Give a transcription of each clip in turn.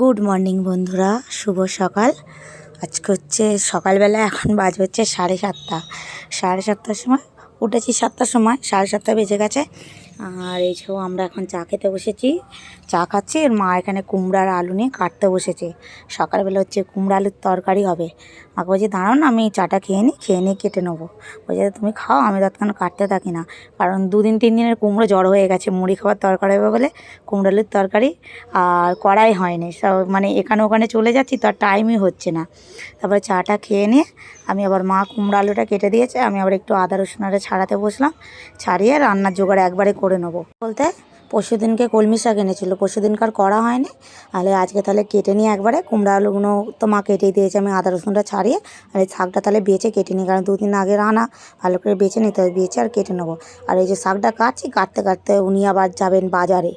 Good morning বন্ধুরা, শুভ সকাল। আজকে হচ্ছে সকালবেলা, এখন বাজ হচ্ছে সাড়ে সাতটা। সাড়ে সাতটার সময়, উঠেছি সাতটার সময়, সাড়ে সাতটা বেজে গেছে। আর এই আমরা এখন চা খেতে বসেছি। চা খাচ্ছি। আর মা এখানে কুমড়ার আলু নিয়ে কাটতে বসেছে। সকালবেলা হচ্ছে কুমড়া আলুর তরকারি হবে। মাকে বলছি, দাঁড়াও না, আমি চাটা খেয়ে নিই খেয়ে নিয়ে কেটে নেব। বলছে, তুমি খাও, আমি তৎক্ষণ কাটতে থাকি না। কারণ দুদিন, তিন দিনের কুমড়ো জড়ো হয়ে গেছে, মুড়ি খাবার তরকারি হবে বলে, কুমড়ো আলুর তরকারি আর করাই হয়নি। সব মানে এখানে ওখানে চলে যাচ্ছি তার টাইমই হচ্ছে না। তারপরে চাটা খেয়ে নিয়ে আমি আবার মা কুমড়ো আলুটা কেটে দিয়েছে। আমি আবার একটু আদা রসুন আরে ছাড়াতে বসলাম। ছাড়িয়ে রান্নার জোগাড় একবারে করে নেব। বলতে পরশু দিনকে কলমি শাক এনেছিলো। পরশু দিনকার করা হয়নি। তাহলে আজকে তাহলে কেটে নিয়ে একবারে কুমড়া আলুগুলো তো মা কেটেই দিয়েছে। আমি আদা, রসুনটা ছাড়িয়ে আর এই শাকটা তাহলে বেছে কেটে নিই। কারণ দুদিন আগে রান্না, ভালো করে বেছে নিতে হবে। বেছে আর কেটে নেব। আর এই যে শাকটা কাটছি, কাটতে কাটতে উনি আবার যাবেন বাজারে।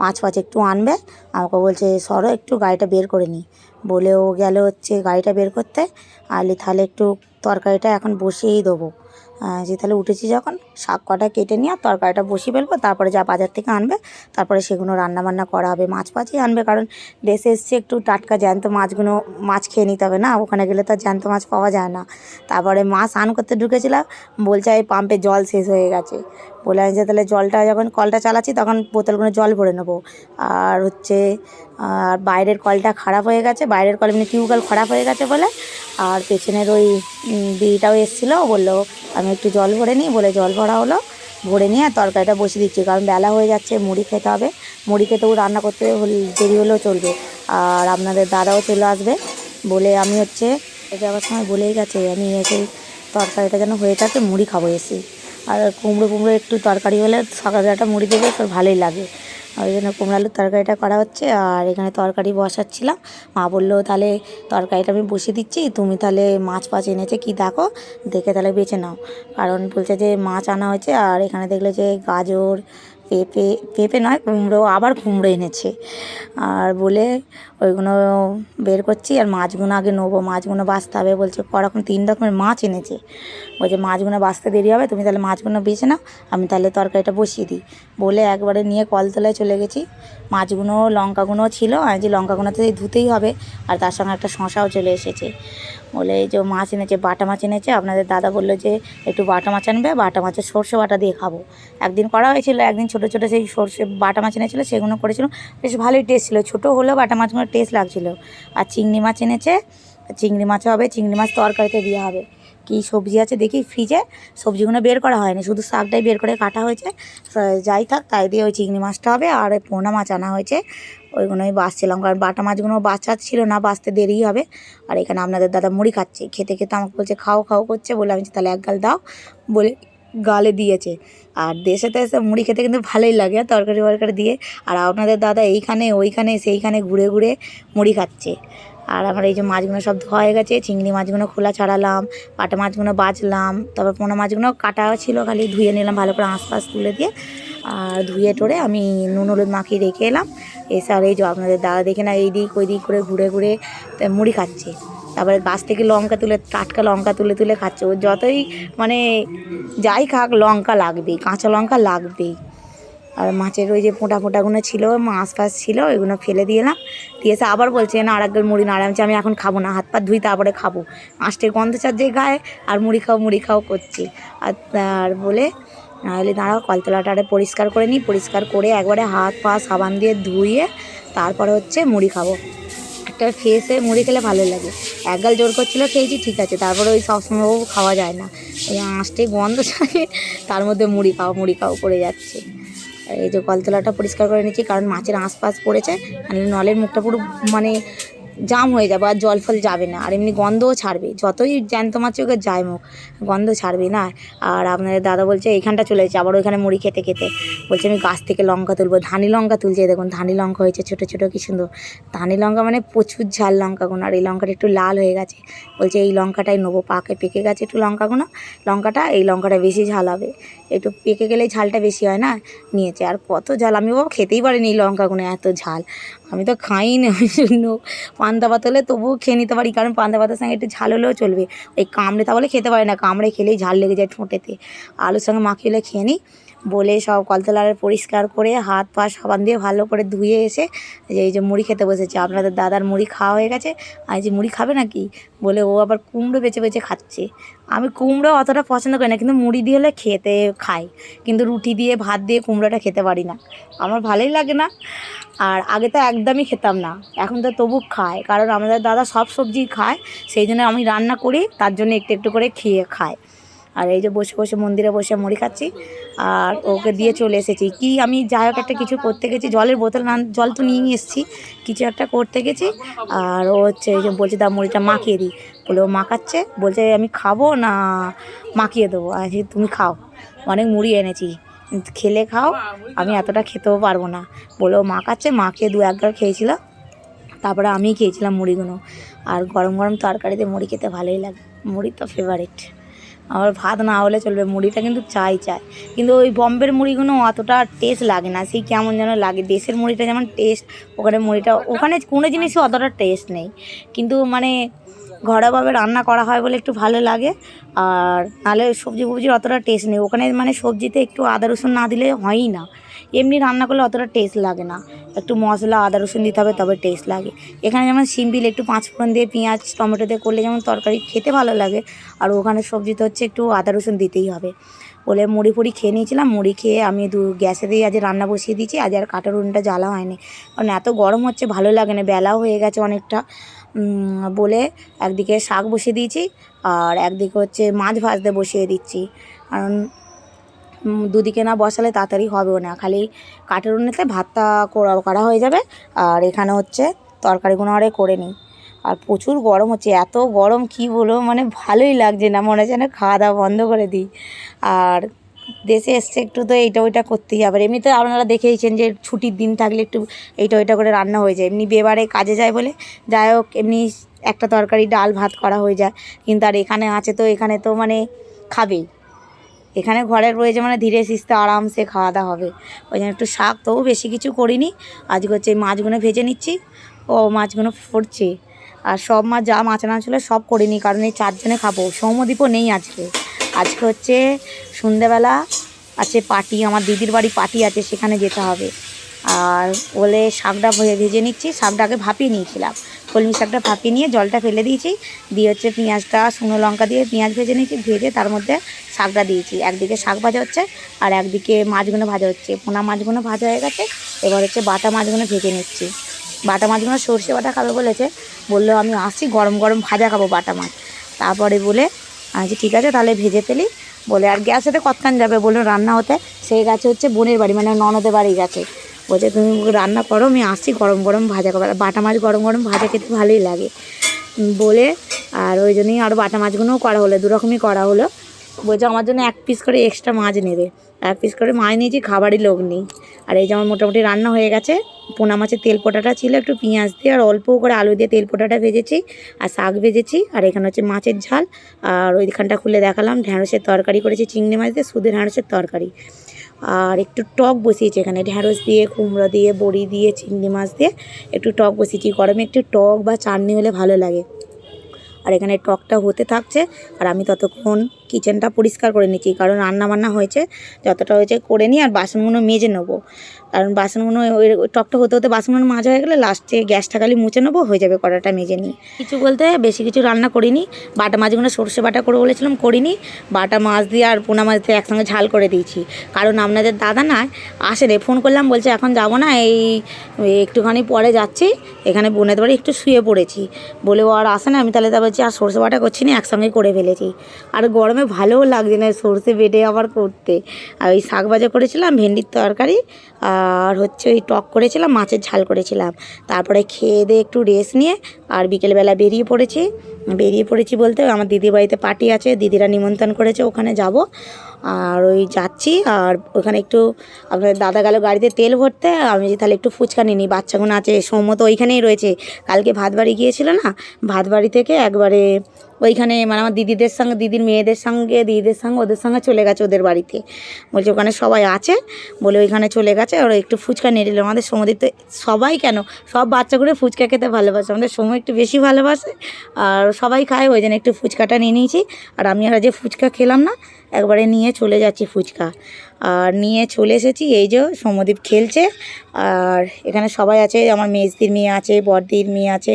পাঁচ পাঁচ একটু আনবে। আমাকে বলছে, সরো একটু গাড়িটা বের করে নিই। বলে ও গেল হচ্ছে গাড়িটা বের করতে। আলি তাহলে একটু তরকারিটা এখন বসিয়েই দেবো। যে তাহলে উঠেছি যখন, শাক কটা কেটে নিয়ে আর তরকারিটা বসিয়ে ফেলব, তারপরে যা বাজার থেকে আনবে, তারপরে সেগুলো রান্না বান্না করা হবে, মাছ ফাছই আনবে, কারণ দেশে এসছে একটু টাটকা জ্যান্ত মাছগুলো, মাছ খেয়ে নিতে হবে না, ওখানে গেলে তো জ্যান্ত মাছ পাওয়া যায় না। তারপরে মাছ স্নান করতে ঢুকেছিলাম, বলছে এই পাম্পে জল শেষ হয়ে গেছে। বলে আমি যে তাহলে জলটা যখন কলটা চালাচ্ছি, তখন বোতলগুলো জল ভরে নেব। আর হচ্ছে, আর বাইরের কলটা খারাপ হয়ে গেছে, বাইরের কল এমনি টিউবওয়েল খারাপ হয়ে গেছে বলে, আর পেছনের ওই দিদিটাও এসেছিল বলল, আমি একটু জল ভরে নিই, বলে জল ভরা হলো। ভরে নিয়ে আর তরকারিটা বসিয়ে দিচ্ছি, কারণ বেলা হয়ে যাচ্ছে, মুড়ি খেতে হবে। মুড়ি খেতেও রান্না করতে হল- দেরি হলেও চলবে। আর আপনাদের দাদাও চলে আসবে। বলে আমি হচ্ছে যাওয়ার সময় বলেই গেছে, আমি এসে তরকারিটা যেন হয়ে থাকে, মুড়ি খাব এসে। আর কুমড়ো কুমড়ো একটু তরকারি হলে সকালবেলাটা মুড়ি দেবে তোর ভালোই লাগে। ওই জন্য কুমড়ো আলুর তরকারিটা করা হচ্ছে, আর এখানে তরকারি বসাচ্ছিলাম। মা বলল, তাহলে তরকারিটা আমি বসিয়ে দিচ্ছি, তুমি তাহলে মাছ ফাছ এনেছে কি দেখো, দেখে তাহলে বেছে নাও। কারণ বলছে যে মাছ আনা হয়েছে, আর এখানে দেখল যে গাজর, পেঁপে পেঁপে নয়, কুমড়ো, আবার কুমড়ো এনেছে। আর বলে ওইগুলো বের করছি আর মাছগুলো আগে নেব। মাছগুলো বাছতে হবে বলছে করকম তিন রকমের মাছ এনেছে। বলছে, মাছগুলো বাছতে দেরি হবে, তুমি তাহলে মাছগুলো বেছে নাও, আমি তাহলে তরকারিটা বসিয়ে দিই। বলে একবারে নিয়ে কলতলায় চলে গেছি। মাছগুলো, লঙ্কাগুলো ছিল, আর যে লঙ্কাগুলো তো ধুতেই হবে, আর তার সঙ্গে একটা শশাও চলে এসেছে। বলে যে মাছ এনেছে, বাটা মাছ এনেছে, আপনাদের দাদা বলল যে একটু বাটা মাছ আনবে, বাটা মাছের সর্ষে বাটা দিয়ে খাব। একদিন করা হয়েছিল, একদিন ছোটো ছোটো সেই সর্ষে বাটা মাছ এনেছিলো, সেগুলো করেছিল, বেশ ভালোই টেস্ট ছিল। ছোটো হলেও বাটা মাছগুলো টেস্ট লাগছিল। আর চিংড়ি মাছ এনেছে, চিংড়ি মাছও হবে, চিংড়ি মাছ তরকারিতে দেওয়া হবে। কী সবজি আছে দেখি ফ্রিজে সবজিগুলো বের করা হয়নি, শুধু শাকটাই বের করে কাটা হয়েছে। যাই থাক, তাই দিয়ে ওই চিংড়ি মাছটা হবে, আর ওই পোনা মাছ আনা হয়েছে। ওইগুলোই বাঁচছিলাম, কারণ বাটা মাছগুলো বাচ্চা ছিল না, বাঁচতে দেরিই হবে। আর এখানে আপনাদের দাদা মুড়ি খাচ্ছে, খেতে খেতে আমাকে বলছে, খাও খাও করছে, বলে আমি তাহলে এক গাল দাও। বলে গালে দিয়েছে। আর দেশে তো এসে মুড়ি খেতে কিন্তু ভালোই লাগে, তরকারি ফরকারি দিয়ে। আর আপনাদের দাদা এইখানে, ওইখানে, সেইখানে ঘুরে ঘুরে মুড়ি খাচ্ছে। আর আমার এই যে মাছগুলো সব ধোয়া হয়ে গেছে, চিংড়ি মাছগুলো খোলা ছাড়ালাম, পাটা মাছগুলো বাছলাম তারপর পোনা মাছগুলো কাটা ছিল খালি, ধুয়ে নিলাম ভালো করে আঁশ ফাঁস তুলে দিয়ে। আর ধুয়ে টোরে আমি নুন হলুদ মাখিয়ে রেখে এলাম। এসে আর এই যে আপনাদের দাদা দেখে না এই দিক ওই দিক করে ঘুরে ঘুরে মুড়ি খাচ্ছে। তারপরে গাছ থেকে লঙ্কা তুলে, টাটকা লঙ্কা তুলে তুলে খাচ্ছে। ও যতই মানে যাই খাক, লঙ্কা লাগবেই, কাঁচা লঙ্কা লাগবেই। আর মাছের ওই যে ফোঁটা ফোঁটাগুলো ছিল, মাছ ফাছ ছিল, ওইগুলো ফেলে দিয়েলাম দিয়ে এসে আবার বলছে না আর একগাল মুড়ি না আর আমি এখন খাব না, হাত পা ধুই, তারপরে খাব। মাছটের গন্ধ চার গায়ে, আর মুড়ি খাও মুড়ি খাও করছে। আর আর বলে নাহলে দাঁড়াও, কলতলাটা পরিষ্কার করে নিই। পরিষ্কার করে একবারে হাত পা সাবান দিয়ে ধুয়ে তারপরে হচ্ছে মুড়ি খাব। একটা ফেসে মুড়ি খেলে ভালো লাগে। একগাল জোর করছিল খেয়েছি, ঠিক আছে। তারপরে ওই সবসময় খাওয়া যায় না। ওই আঁশটি গন্ধ থাকে, তার মধ্যে মুড়ি খাওয়া মুড়ি খাওয়া পড়ে যাচ্ছে। এই যে কলতলাটা পরিষ্কার করে নিচ্ছি, কারণ মাছের আঁশপাশ পড়েছে নলের মুখটা পুরো মানে জাম হয়ে যাবে আর জল ফল যাবে না। আর এমনি গন্ধও ছাড়বে। যতই জ্যান্ত মাছ ওকে যায় মুখ, গন্ধ ছাড়বে না। আর আপনাদের দাদা বলছে, এইখানটা চলে যাচ্ছে আবার ওইখানে মুড়ি খেতে খেতে বলছে, আমি গাছ থেকে লঙ্কা তুলবো। ধানি লঙ্কা তুলছে। দেখুন, ধানি লঙ্কা হয়েছে ছোটো ছোটো, কি সুন্দর। ধানি লঙ্কা মানে প্রচুর ঝাল লঙ্কাগুলো আর এই লঙ্কাটা একটু লাল হয়ে গেছে। বলছে, এই লঙ্কাটাই নেব। পাকে পেকে গেছে একটু লঙ্কাগুলো লঙ্কাটা, এই লঙ্কাটা বেশি ঝাল হবে। একটু পেকে গেলে ঝালটা বেশি হয় না? নিয়েছে। আর কত ঝাল? আমি বাবা খেতেই পারিনি এই লঙ্কাগুলো এত ঝাল। আমি তো খাই না ওই জন্য পান্তা ভাত হলে তবুও খেয়ে নিতে পারি, কারণ পান্তা পাতার সঙ্গে একটু ঝাল হলেও চলবে। ওই কামড়ে তাহলে খেতে পারি না, কামড়ে খেলেই ঝাল লেগে যায় ঠোঁটেতে। আলুর সঙ্গে মাখিয়ে হলে খেয়ে নিই। বলে সব কলতলারে পরিষ্কার করে হাত পা সাবান দিয়ে ভালো করে ধুয়ে এসে যে এই যে মুড়ি খেতে বসেছে, আপনাদের দাদার মুড়ি খাওয়া হয়ে গেছে, আর যে মুড়ি খাবে নাকি? বলে ও আবার কুমড়ো বেছে বেছে খাচ্ছে। আমি কুমড়ো অতটা পছন্দ করি না, কিন্তু মুড়ি দিয়ে হলে খেতে খাই। কিন্তু রুটি দিয়ে, ভাত দিয়ে কুমড়োটা খেতে পারি না। আমার ভালোই লাগে না, আর আগে তো একদমই খেতাম না। এখন তো তবু খায় কারণ আমাদের দাদা সব সবজি খায়, সেই জন্য আমি রান্না করি, তার জন্য একটু একটু করে খেয়ে খায় আর এই যে বসে বসে মন্দিরে বসে মুড়ি খাচ্ছি, আর ওকে দিয়ে চলে এসেছি। কি আমি যাই হোক একটা কিছু করতে গেছি, জলের বোতল না জল তো নিয়ে এসেছি, কিছু একটা করতে গেছি, আর ও হচ্ছে এই যে বলছে দা মুড়িটা মাখিয়ে দিই। বলে ও মাখাচ্ছে, বলছে, আমি খাব না, মাখিয়ে দেবো। আর তুমি খাও, অনেক মুড়ি এনেছি, খেলে খাও, আমি এতটা খেতেও পারব না। বলে ও মাখাচ্ছে, মাখিয়ে দু একবার খেয়েছিল, তারপরে আমি খেয়েছিলাম মুড়িগুলো। আর গরম গরম তরকারিতে মুড়ি খেতে ভালোই লাগে, মুড়ি তো ফেভারিট আমার ভাত না হলে চলবে, মুড়িটা কিন্তু চাই চাই। কিন্তু ওই বম্বের মুড়িগুলো অতটা টেস্ট লাগে না, সেই কেমন যেন লাগে। দেশের মুড়িটা যেমন টেস্ট ওখানে মুড়িটা, ওখানে কোনো জিনিসই অতটা টেস্ট নেই। কিন্তু মানে ঘরোয়াভাবে রান্না করা হয় বলে একটু ভালো লাগে, আর নাহলে সবজি ফবজির অতটা টেস্ট নেই। ওখানে মানে সবজিতে একটু আদা রসুন না দিলে হয়ই না। এমনি রান্না করলে অতটা টেস্ট লাগে না। একটু মশলা, আদা, রসুন দিতে হবে তবে টেস্ট লাগে। এখানে যেমন সিম্পিল একটু পাঁচ ফোড়ন দিয়ে পেঁয়াজ, টমেটো দিয়ে করলে যেমন তরকারি খেতে ভালো লাগে। আর ওখানে সবজিতে হচ্ছে একটু আদা, রসুন দিতেই হবে। বলে মুড়ি ফুড়ি খেয়ে নিয়েছিলাম, মুড়ি খেয়ে আমি দু গ্যাসে দিয়ে আজ রান্না বসিয়ে দিয়েছি। আজ আর কাটার উনুনটা জ্বালা হয়নি। কারণ এত গরম হচ্ছে, ভালো লাগে না, বেলাও হয়ে গেছে অনেকটা। বলে একদিকে শাক বসিয়ে দিয়েছি, আর একদিকে হচ্ছে মাছ ভাজতে বসিয়ে দিচ্ছি। কারণ দুদিকে না বসালে তাড়াতাড়ি হবেও না। খালি কাঠের উনুনেতে ভাতটা করা হয়ে যাবে। আর এখানে হচ্ছে তরকারিগুলো আরে করে নিই। আর প্রচুর গরম হচ্ছে, এত গরম কি বলব? মানে ভালোই লাগছে না, মনে হচ্ছে না খাওয়া দাওয়া বন্ধ করে দিই। আর দেশে এসছে একটু তো এইটা ওইটা করতেই হবে। এমনিতে আপনারা দেখেইছেন যে ছুটির দিন থাকলে একটু এইটা ওইটা করে রান্না হয়ে যায়। এমনি বেবারে কাজে যায় বলে যাই হোক, এমনি একটা তরকারি, ডাল, ভাত করা হয়ে যায়। কিন্তু আর এখানে আছে তো, এখানে তো মানে খাবেই। এখানে ঘরে রয়েছে মানে ধীরে সিস্তে আরামসে খাওয়া দাওয়া হবে। ওই জন্য একটু শাক তবু বেশি কিছু করিনি। আজকে হচ্ছে মাছগুলো ভেজে নিচ্ছি। ও মাছগুলো ফুটছে। আর সব মাছ যা মাছ আনা ছিল সব করিনি, কারণ এই চারজনে খাব। সৌমদ্বীপও নেই আজকে। আজকে হচ্ছে সন্ধেবেলা আছে পার্টি, আমার দিদির বাড়ি পার্টি আছে, সেখানে যেতে হবে। আর বলে শাকটা ভেজে নিচ্ছি শাকটা আগে ভাপিয়ে নিয়েছিলাম। কলমি শাকটা ভাপিয়ে নিয়ে জলটা ফেলে দিয়েছি। দিয়ে হচ্ছে পেঁয়াজটা, শুকনো লঙ্কা দিয়ে পেঁয়াজ ভেজে নিয়েছি, ভেজে তার মধ্যে শাকটা দিয়েছি। একদিকে শাক ভাজা হচ্ছে আর একদিকে মাছগুলো ভাজা হচ্ছে। পোনা মাছগুলো ভাজা হয়ে গেছে, এবার হচ্ছে বাটা মাছগুলো ভেজে নিচ্ছি। বাটা মাছগুলো সর্ষে বাটা খাবে বলেছে, বলল আমি আসছি গরম গরম ভাজা খাব বাটা মাছ। তারপরে বলে আচ্ছা ঠিক আছে, তাহলে ভেজে ফেলি। বলে, আর গ্যাসেতে কতক্ষণ যাবে? বলল, রান্না হতে। সেই গাছে হচ্ছে বোনের বাড়ি মানে ননদের বাড়ি গেছে। বলছে, তুমি রান্না করো, আমি আসছি গরম গরম ভাজা আর বাটা মাছ গরম গরম ভাজা খেতে ভালোই লাগে। বলে, আর ওই জন্যই আরও বাটা মাছগুলোও করা হলো, দু রকমই করা হলো। বলছে, আমার জন্য এক পিস করে এক্সট্রা মাছ নেবে। এক পিস করে মাছ নিয়েছি, খাবারই লোক নেই। আর এই যে আমার মোটামুটি রান্না হয়ে গেছে, পোনা মাছের তেল পোটাটা ছিল একটু পেঁয়াজ দিয়ে, আর অল্প করে আলু দিয়ে তেল পোটাটা ভেজেছি, আর শাক ভেজেছি, আর এখানে হচ্ছে মাছের ঝাল। আর ওইখানটা খুলে দেখালাম, ঢ্যাঁড়সের তরকারি করেছি, চিংড়ি মাছ দিয়ে, শুধু ঢ্যাঁড়সের তরকারি। আর একটু টক বসিয়েছি এখানে। ঢ্যাঁড়স দিয়ে, কুমড়ো দিয়ে, বড়ি দিয়ে, চিংড়ি মাছ দিয়ে একটু টক বসিয়েছি। গরমে একটু টক বা চাটনি হলে ভালো লাগে। আর এখানে টকটা হতে থাকছে আর আমি ততক্ষণ কিচেনটা পরিষ্কার করে নিচ্ছি, কারণ রান্না বান্না হয়েছে, যতটা হয়েছে করে নিই আর বাসনগুলো মেজে নেব। কারণ বাসনগুলো ওই ওই টকটা হতে হতে বাসনগুলো মাজা হয়ে গেলে লাস্টে গ্যাসটা খালি মুছে নেব, হয়ে যাবে কড়াটা মেজে নিই কিছু বলতে বেশি কিছু রান্না করিনি, বাটা মাছগুলো সর্ষে বাটা করে বলেছিলাম করিনি, বাটা মাছ দিয়ে আর পোনা মাছ দিয়ে একসঙ্গে ঝাল করে দিয়েছি। কারণ আপনাদের দাদা না আসেনি ফোন করলাম, বলছে এখন যাব না, এই এই একটুখানি পরে যাচ্ছি, এখানে বোনের বাড়ি একটু শুয়ে পড়েছি। বলে ও আর আসে না, আমি তাহলে তা বলছি আর সর্ষে বাটা করছি না একসঙ্গে করে ফেলেছি। আর গরমে ভালোও লাগছে না সর্ষে বেটে আবার করতে। আর ওই শাক ভাজা করেছিলাম, ভেন্ডির তরকারি, আর হচ্ছে ওই টক করেছিলাম, মাছের ঝাল করেছিলাম। তারপরে খেয়ে দিয়ে একটু রেস্ট নিয়ে, আর বিকেলবেলা বেরিয়ে পড়েছি। বেরিয়ে পড়েছি বলতে আমার দিদির বাড়িতে পার্টি আছে, দিদিরা নিমন্ত্রণ করেছে, ওখানে যাব। আর ওই যাচ্ছি, আর ওখানে একটু আপনার দাদা গেল গাড়িতে তেল ভরতে, আমি যে তাহলে একটু ফুচকা নিই বাচ্চাগুলো আছে, সৌম্য তো ওইখানেই রয়েছে। কালকে ভাত বাড়ি গিয়েছিল না ভাত বাড়ি থেকে একবারে ওইখানে মানে আমার দিদিদের সঙ্গে, দিদির মেয়েদের সঙ্গে, দিদিদের সঙ্গে, ওদের সঙ্গে চলে গেছে ওদের বাড়িতে। বলছে ওখানে সবাই আছে, বলে ওইখানে চলে গেছে ওরা একটু ফুচকা নিয়ে নিল। আমাদের সমুদ্রে তো সবাই কেন, সব বাচ্চাগুলো ফুচকা খেতে ভালোবাসে, আমাদের সময় একটু বেশি ভালোবাসে, আর সবাই খায়, ওই জন্য একটু ফুচকাটা নিয়ে নিয়েছি। আর আমি আর যে ফুচকা খেলাম না, একবারে নিয়ে চলে যাচ্ছি ফুচকা। আর নিয়ে চলে এসেছি, এই যে সমদ্বীপ খেলছে আর এখানে সবাই আছে, আমার মেজদির মেয়ে আছে, বড়দির মেয়ে আছে,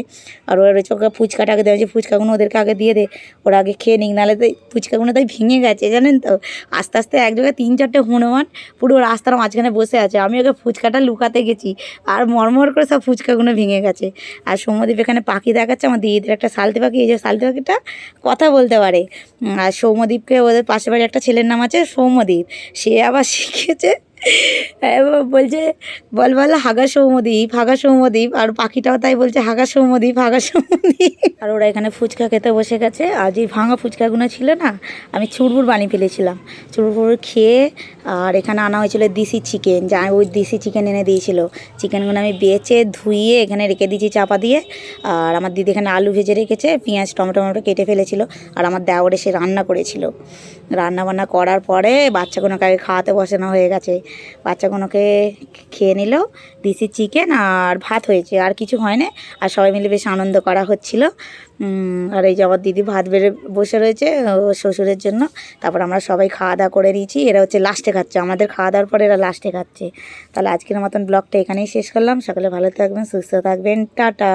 আর ওরা রয়েছে, ওকে ফুচকাটা আগে দেওয়া হয়েছে, ফুচকাগুলো ওদেরকে আগে দিয়ে দে, ওরা আগে খেয়ে নিক, নাহলে তো ফুচকাগুলো তাই ভেঙে গেছে, জানেন তো? আস্তে আস্তে এক জায়গায় তিন চারটে হনুমান পুরো রাস্তার মাঝখানে বসে আছে, আমি ওকে ফুচকাটা লুকাতে গেছি, আর মরমর করে সব ফুচকাগুলো ভেঙে গেছে, আর সৌম্যদীপ এখানে পাখি দেখাচ্ছে, আমার দিদিদের একটা সালতি পাখি, এই যে সালতি পাখিটা কথা বলতে পারে আর সৌম্যদীপকে ওদের পাশের বাড়ি একটা ছেলের নাম আছে সৌম্যদীপ, সে আবার শিখেছে বলছে, বল বল, হাগা সৌম্যদীপ হাগা সৌম্যদীপ আর পাখিটাও তাই বলছে, হাগা সৌম্যদীপ হাগা সৌম্যদীপ আর ওরা এখানে ফুচকা খেতে বসে গেছে। আর যে ভাঙা ফুচকাগুলো ছিল না, আমি চুরবুর বানিয়ে ফেলেছিলাম। চুরবুর খেয়ে, আর এখানে আনা হয়েছিল দিশি চিকেন। যা ওই দিশি চিকেন এনে দিয়েছিল। চিকেনগুলো আমি বেচে ধুইয়ে এখানে রেখে দিয়েছি চাপা দিয়ে। আর আমার দিদি এখানে আলু ভেজে রেখেছে, পেঁয়াজ, টমেটো টমেটো কেটে ফেলেছিল। আর আমার দেওয়ার এসে রান্না করেছিল। রান্না বান্না করার পরে বাচ্চাগুলোকে আগে খাওয়াতে বসানো হয়ে গেছে। বাচ্চাগুলোকে খেয়ে নিল দিশি চিকেন আর ভাত হয়েছে, আর কিছু হয় না আর সবাই মিলে বেশ আনন্দ করা হচ্ছিল। আর এই যে আমার দিদি ভাত বেড়ে বসে রয়েছে শ্বশুরের জন্য। তারপর আমরা সবাই খাওয়া দাওয়া করে নিয়েছি। এরা হচ্ছে লাস্টে খাচ্ছে। আমাদের খাওয়া দাওয়ার পরে এরা লাস্টে খাচ্ছে। তাহলে আজকের মতন ব্লগটা এখানেই শেষ করলাম। সকালে ভালো থাকবেন, সুস্থ থাকবেন। টাটা।